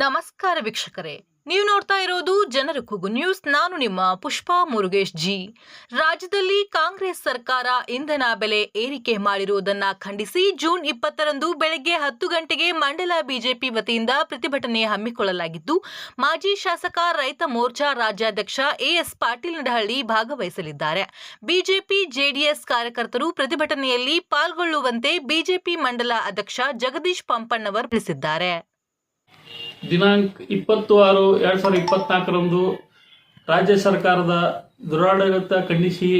ನಮಸ್ಕಾರ ವೀಕ್ಷಕರೇ. ನೀವು ನೋಡ್ತಾ ಇರೋದು ಜನರ ಕೂಗು ನ್ಯೂಸ್. ನಾನು ನಿಮ್ಮ ಪುಷ್ಪಾ ಮುರುಗೇಶ್ ಜಿ. ರಾಜ್ಯದಲ್ಲಿ ಕಾಂಗ್ರೆಸ್ ಸರ್ಕಾರ ಇಂಧನ ಬೆಲೆ ಏರಿಕೆ ಮಾಡಿರುವುದನ್ನ ಖಂಡಿಸಿ ಜೂನ್ ಇಪ್ಪತ್ತರಂದು ಬೆಳಗ್ಗೆ ಹತ್ತು ಗಂಟೆಗೆ ಮಂಡಲ ಬಿಜೆಪಿ ವತಿಯಿಂದ ಪ್ರತಿಭಟನೆ ಹಮ್ಮಿಕೊಳ್ಳಲಾಗಿದ್ದು, ಮಾಜಿ ಶಾಸಕ ರೈತ ಮೋರ್ಚಾ ರಾಜ್ಯಾಧ್ಯಕ್ಷ ಎಎಸ್ ಪಾಟೀಲ್ ನಡಹಳ್ಳಿ ಭಾಗವಹಿಸಲಿದ್ದಾರೆ. ಬಿಜೆಪಿ, ಜೆಡಿಎಸ್ ಕಾರ್ಯಕರ್ತರು ಪ್ರತಿಭಟನೆಯಲ್ಲಿ ಪಾಲ್ಗೊಳ್ಳುವಂತೆ ಬಿಜೆಪಿ ಮಂಡಲ ಅಧ್ಯಕ್ಷ ಜಗದೀಶ್ ಪಂಪಣ್ಣವರ್ ತಿಳಿಸಿದ್ದಾರೆ. ದಿನಾಂಕ ಇಪ್ಪತ್ತು ಆರು ಎರಡು ಸಾವಿರದ ಇಪ್ಪತ್ನಾಲ್ಕರಂದು ರಾಜ್ಯ ಸರ್ಕಾರದ ದುರಾಡಳಿತ ಖಂಡಿಸಿ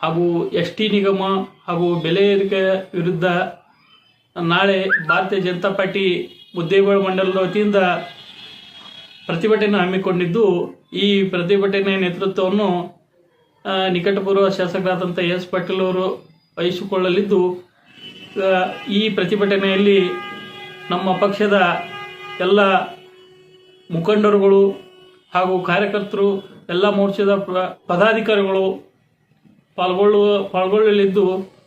ಹಾಗೂ ಎಸ್ ಟಿ ನಿಗಮ ಹಾಗೂ ಬೆಲೆ ಏರಿಕೆ ವಿರುದ್ಧ ನಾಳೆ ಭಾರತೀಯ ಜನತಾ ಪಾರ್ಟಿ ಮುದ್ದೇಗೌಡ ಮಂಡಲದ ವತಿಯಿಂದ ಪ್ರತಿಭಟನೆ ಹಮ್ಮಿಕೊಂಡಿದ್ದು, ಈ ಪ್ರತಿಭಟನೆ ನೇತೃತ್ವವನ್ನು ನಿಕಟಪೂರ್ವ ಶಾಸಕರಾದಂಥ ಎಸ್ ಪಾಟೀಲ್ ಅವರು ವಹಿಸಿಕೊಳ್ಳಲಿದ್ದು ಈ ಪ್ರತಿಭಟನೆಯಲ್ಲಿ ನಮ್ಮ ಪಕ್ಷದ ಎಲ್ಲ ಮುಖಂಡರುಗಳು ಹಾಗೂ ಕಾರ್ಯಕರ್ತರು, ಎಲ್ಲ ಮೋರ್ಚಾದ ಪದಾಧಿಕಾರಿಗಳು ಪಾಲ್ಗೊಳ್ಳುವ, ಪಾಲ್ಗೊಳ್ಳಲಿದ್ದು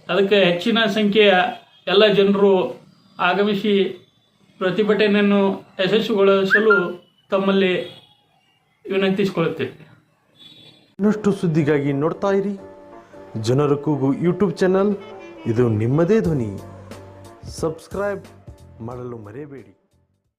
ಅದಕ್ಕೆ ಹೆಚ್ಚಿನ ಸಂಖ್ಯೆಯ ಎಲ್ಲ ಜನರು ಆಗಮಿಸಿ ಪ್ರತಿಭಟನೆಯನ್ನು ಯಶಸ್ವಿಗೊಳಿಸಲು ತಮ್ಮಲ್ಲಿ ವಿನಂತಿಸಿಕೊಳ್ಳುತ್ತೇವೆ. ಇನ್ನಷ್ಟು ಸುದ್ದಿಗಾಗಿ ನೋಡ್ತಾ ಇರಿ. ಜನರ ಕೂಗು ಯೂಟ್ಯೂಬ್ ಚಾನಲ್. ಇದು ನಿಮ್ಮದೇ ಧ್ವನಿ. ಸಬ್ಸ್ಕ್ರೈಬ್ ಮಾಡಲು ಮರೆಯಬೇಡಿ.